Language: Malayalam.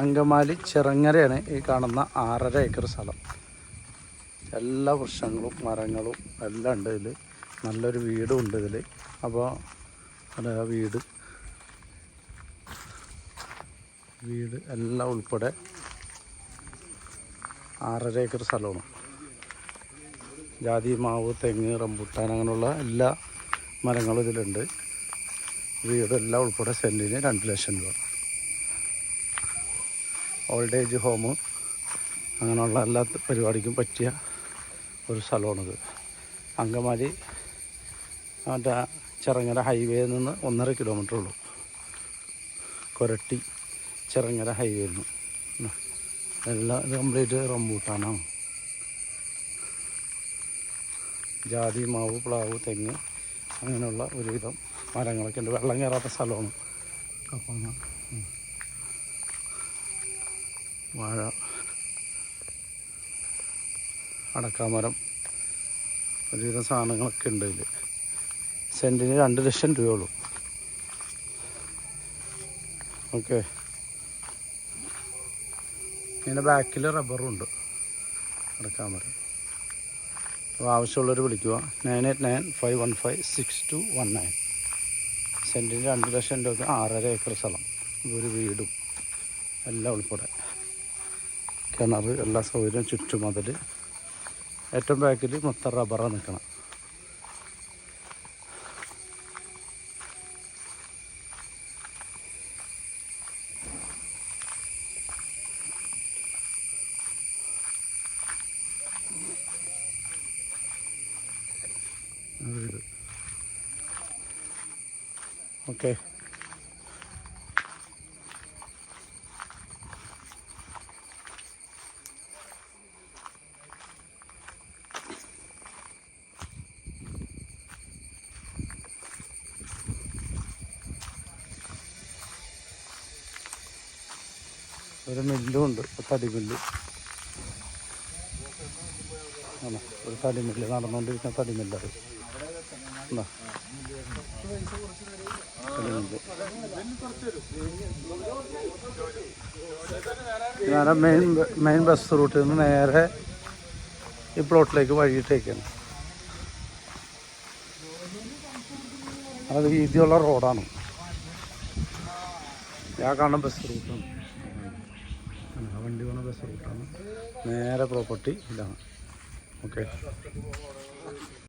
അങ്കമാലി ചിറങ്ങരയാണ് ഈ കാണുന്ന ആറര ഏക്കർ സ്ഥലം. എല്ലാ വൃക്ഷങ്ങളും മരങ്ങളും എല്ലാം ഉണ്ട് ഇതിൽ നല്ലൊരു വീടും ഉണ്ട് ഇതിൽ അപ്പോൾ അതെ ആ വീട്. വീട് എല്ലാം ഉൾപ്പെടെ ആറര ഏക്കർ സ്ഥലമാണ്. ജാതി മാവ് തെങ്ങ് റംബുട്ടാൻ അങ്ങനെയുള്ള എല്ലാ മരങ്ങളും ഇതിലുണ്ട്. വീടെല്ലാം ഉൾപ്പെടെ സെന്റിന് രണ്ട് ലക്ഷം രൂപ. Old age home. അങ്ങനെയുള്ള എല്ലാ പരിപാടിക്കും പറ്റിയ ഒരു സ്ഥലമാണിത്. അങ്കമാലി മറ്റേ ചെറങ്ങര ഹൈവേയിൽ നിന്ന് ഒന്നര കിലോമീറ്റർ ഉള്ളൂ. കൊരട്ടി ചെറങ്ങര ഹൈവേയിൽ നിന്ന്. എല്ലാം കംപ്ലീറ്റ് റംബൂട്ടാനാണ്. ജാതി മാവ് പ്ലാവ് തെങ്ങ് അങ്ങനെയുള്ള ഒരുവിധം മരങ്ങളൊക്കെ ഉണ്ട്. വെള്ളം കയറാത്ത സ്ഥലമാണ്. ഉം. വാഴ അടക്കാമരം ഒരുവിധം സാധനങ്ങളൊക്കെ ഉണ്ട് ഇതിൽ സെന്റിന് രണ്ട് ലക്ഷം രൂപയുള്ളൂ. ഓക്കെ. ഇതിന്റെ ബാക്കിൽ റബ്ബറും ഉണ്ട്. അടക്കാമരം. അപ്പോൾ ആവശ്യമുള്ളവർ വിളിക്കുക. Nine eight nine five one five six two one nine. സെന്റിന് രണ്ട് ലക്ഷം രൂപയ്ക്ക് ആറര ഏക്കർ സ്ഥലം. ഒരു വീടും. എല്ലാം ഉൾപ്പെടെ. കിണർ എല്ലാ സൗകര്യവും ചുറ്റും അതിൽ ഏറ്റവും ബാക്കിൽ മൊത്തം റബ്ബറാണ് നിൽക്കണം വീട് ഒരു മില്ലും ഉണ്ട് ഒരു തടിമില്ല്. ആണോ? ഒരു തടിമില്ല് നടന്നുകൊണ്ടിരിക്കുന്ന തടിമില്ലത് എന്നാ നേരെ മെയിൻ മെയിൻ ബസ് റൂട്ടിൽ നിന്ന് നേരെ ഈ പ്ലോട്ടിലേക്ക് വഴിയിട്ടേക്കാണ്. അത് വീതിയുള്ള റോഡാണ് ഞാൻ കാണുന്ന ബസ് റൂട്ടാണ് വണ്ടി പോകുന്ന ബസ് റൂട്ടാണ് നേരെ പ്രോപ്പർട്ടി ഇതാണ്. ഓക്കെ